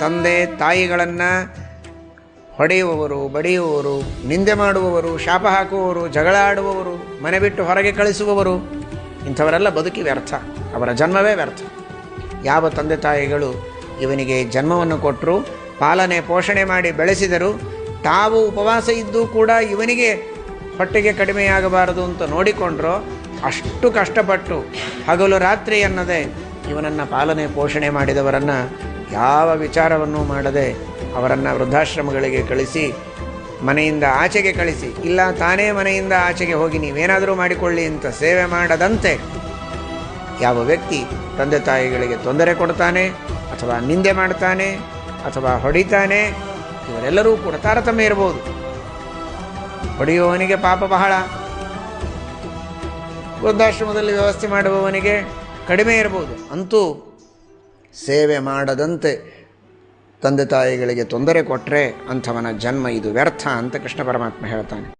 ತಂದೆ ತಾಯಿಗಳನ್ನು ಹೊಡೆಯುವವರು, ಬಡಿಯುವವರು, ನಿಂದೆ ಮಾಡುವವರು, ಶಾಪ ಹಾಕುವವರು, ಜಗಳ ಆಡುವವರು, ಮನೆ ಬಿಟ್ಟು ಹೊರಗೆ ಕಳಿಸುವವರು, ಇಂಥವರೆಲ್ಲ ಬದುಕಿ ವ್ಯರ್ಥ. ಅವರ ಜನ್ಮವೇ ವ್ಯರ್ಥ. ಯಾವ ತಂದೆ ತಾಯಿಗಳು ಇವನಿಗೆ ಜನ್ಮವನ್ನು ಕೊಟ್ಟರು ಪಾಲನೆ, ಪೋಷಣೆ ಮಾಡಿ ಬೆಳೆಸಿದರು, ತಾವು ಉಪವಾಸ ಇದ್ದೂ ಕೂಡ ಇವನಿಗೆ ಹೊಟ್ಟೆಗೆ ಕಡಿಮೆಯಾಗಬಾರದು ಅಂತ ನೋಡಿಕೊಂಡ್ರು, ಅಷ್ಟು ಕಷ್ಟಪಟ್ಟು ಹಗಲು ರಾತ್ರಿ ಅನ್ನದೆ ಇವನನ್ನು ಪಾಲನೆ, ಪೋಷಣೆ ಮಾಡಿದವರನ್ನು ಯಾವ ವಿಚಾರವನ್ನು ಮಾಡದೆ ಅವರನ್ನು ವೃದ್ಧಾಶ್ರಮಗಳಿಗೆ ಕಳಿಸಿ, ಮನೆಯಿಂದ ಆಚೆಗೆ ಕಳಿಸಿ, ಇಲ್ಲ ತಾನೇ ಮನೆಯಿಂದ ಆಚೆಗೆ ಹೋಗಿ ನೀವೇನಾದರೂ ಮಾಡಿಕೊಳ್ಳಿ ಅಂತ ಸೇವೆ ಮಾಡದಂತೆ ಯಾವ ವ್ಯಕ್ತಿ ತಂದೆ ತಾಯಿಗಳಿಗೆ ತೊಂದರೆ ಕೊಡ್ತಾನೆ, ಅಥವಾ ನಿಂದೆ ಮಾಡ್ತಾನೆ, ಅಥವಾ ಹೊಡಿತಾನೆ, ಇವರೆಲ್ಲರೂ ಕೂಡ ತಾರತಮ್ಯ ಇರಬಹುದು. ಹೊಡೆಯುವವನಿಗೆ ಪಾಪ ಬಹಳ. ವೃದ್ಧಾಶ್ರಮದಲ್ಲಿ ವ್ಯವಸ್ಥೆ ಮಾಡುವವನಿಗೆ ಕಡಿಮೆ ಇರಬಹುದು. ಅಂತೂ ಸೇವೆ ಮಾಡದಂತೆ ತಂದೆ ತಾಯಿಗಳಿಗೆ ತೊಂದರೆ ಕೊಟ್ಟರೆ ಅಂಥವನ ಜನ್ಮ ಇದು ವ್ಯರ್ಥ ಅಂತ ಕೃಷ್ಣ ಪರಮಾತ್ಮ ಹೇಳ್ತಾನೆ.